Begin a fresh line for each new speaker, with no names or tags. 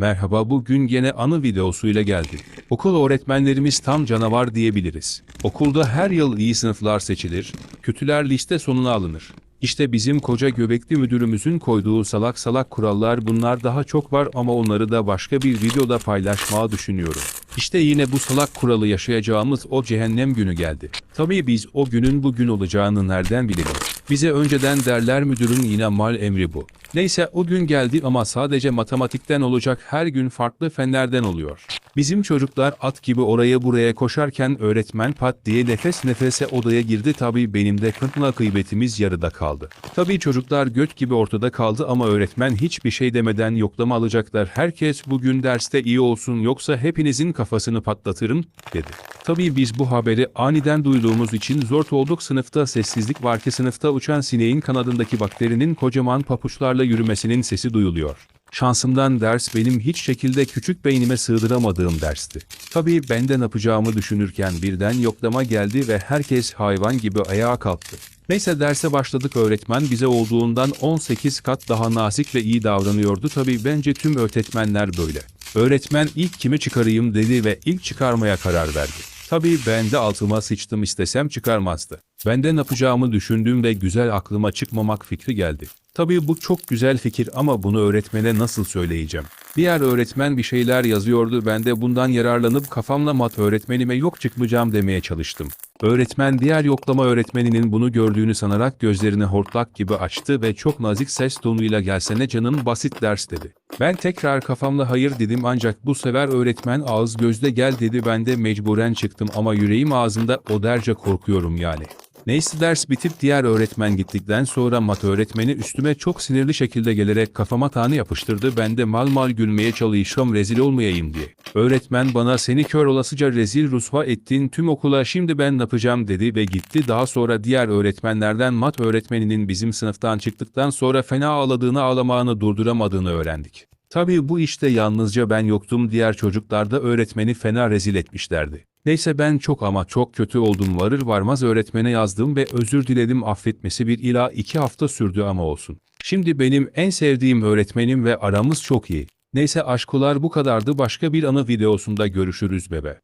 Merhaba bugün gene anı videosuyla geldik. Okul öğretmenlerimiz tam canavar diyebiliriz. Okulda her yıl iyi sınıflar seçilir, kötüler liste sonuna alınır. İşte bizim koca göbekli müdürümüzün koyduğu salak salak kurallar bunlar daha çok var ama onları da başka bir videoda paylaşmayı düşünüyorum. İşte yine bu salak kuralı yaşayacağımız o cehennem günü geldi. Tabii biz o günün bugün olacağını nereden bilelim? Bize önceden derler müdürün yine mal emri bu. Neyse o gün geldi ama sadece matematikten olacak her gün farklı fenlerden oluyor. Bizim çocuklar at gibi oraya buraya koşarken öğretmen pat diye nefes nefese odaya girdi tabii benim de kırkla kıybetimiz yarıda kaldı. Tabii çocuklar göt gibi ortada kaldı ama öğretmen hiçbir şey demeden yoklama alacaklar. Herkes bugün derste iyi olsun yoksa hepinizin kafasını patlatırım dedi. Tabii biz bu haberi aniden duyduğumuz için zor olduk sınıfta sessizlik var ki sınıfta uçan sineğin kanadındaki bakterinin kocaman papuçlarla yürümesinin sesi duyuluyor. Şansımdan ders benim hiç şekilde küçük beynime sığdıramadığım dersti. Tabii ben de ne yapacağımı düşünürken birden yoklama geldi ve herkes hayvan gibi ayağa kalktı. Neyse derse başladık öğretmen bize olduğundan 18 kat daha nazik ve iyi davranıyordu tabii bence tüm öğretmenler böyle. Öğretmen ilk kimi çıkarayım dedi ve ilk çıkarmaya karar verdi. Tabii ben de altıma sıçtım istesem çıkarmazdı. Ben de ne yapacağımı düşündüm ve güzel aklıma çıkmamak fikri geldi. Tabii bu çok güzel fikir ama bunu öğretmene nasıl söyleyeceğim? Diğer öğretmen bir şeyler yazıyordu ben de bundan yararlanıp kafamla mat öğretmenime yok çıkmayacağım demeye çalıştım. Öğretmen diğer yoklama öğretmeninin bunu gördüğünü sanarak gözlerini hortlak gibi açtı ve çok nazik ses tonuyla gelsene canım basit ders dedi. Ben tekrar kafamla hayır dedim ancak bu sefer öğretmen ağız gözde gel dedi ben de mecburen çıktım ama yüreğim ağzında o derece korkuyorum yani. Neyse ders bitip diğer öğretmen gittikten sonra mat öğretmeni üstüme çok sinirli şekilde gelerek kafama tane yapıştırdı ben de mal mal gülmeye çalışıyorum rezil olmayayım diye. Öğretmen bana seni kör olasıca rezil rusva ettin tüm okula şimdi ben yapacağım dedi ve gitti daha sonra diğer öğretmenlerden mat öğretmeninin bizim sınıftan çıktıktan sonra fena ağladığını ağlamağını durduramadığını öğrendik. Tabii bu işte yalnızca ben yoktum diğer çocuklar da öğretmeni fena rezil etmişlerdi. Neyse ben çok ama çok kötü oldum varır varmaz öğretmene yazdım ve özür diledim affetmesi bir ila iki hafta sürdü ama olsun. Şimdi benim en sevdiğim öğretmenim ve aramız çok iyi. Neyse aşkolar bu kadardı başka bir anı videosunda görüşürüz bebe.